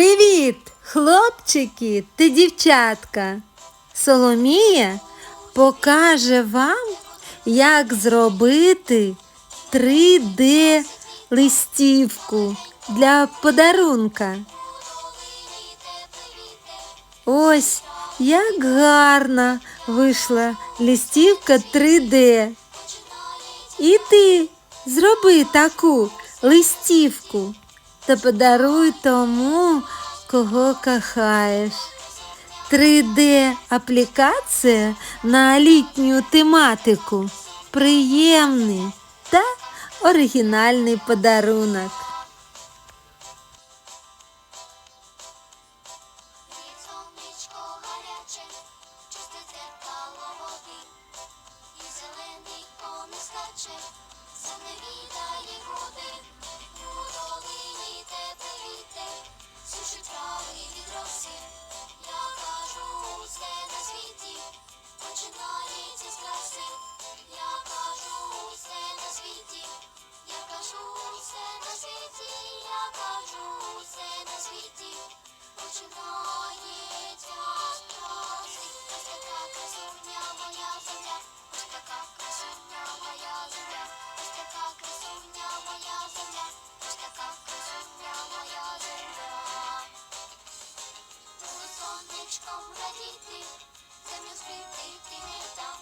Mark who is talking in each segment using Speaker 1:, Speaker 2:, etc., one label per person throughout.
Speaker 1: Привіт, хлопчики та дівчатка! Соломія покаже вам, як зробити 3D листівку для подарунка. Ось як гарно вийшла листівка 3D. І ти зроби таку листівку та подаруй тому, кого кохаєш. 3D аплікація на літню тематику. Приємний та оригінальний подарунок.
Speaker 2: Є сонечко гаряче, чисте дзеркало води, зелений світі, я кажу, все на світі. Починається краси. Ось така красуня моя земля, ось така красуня моя земля, ось така красуня моя земля, ось така красуня моя земля. Коли сонечком радіти, землю скріпити не там,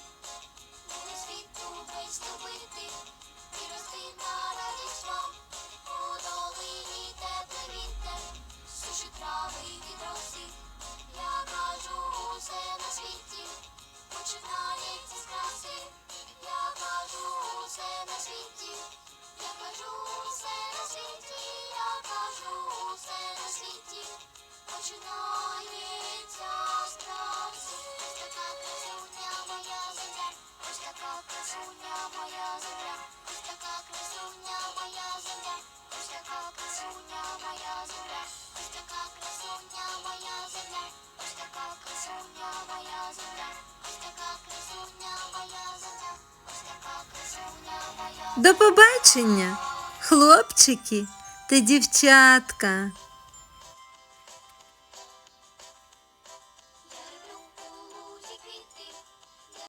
Speaker 2: Ось така красуня моя ось така красуня моя земля, ось така красуня моя ось така красуня моя земля, ось така красуня моя ось така красуня моя ось така красуня моя земля, ось.
Speaker 1: До побачення, хлопчики та дівчатка.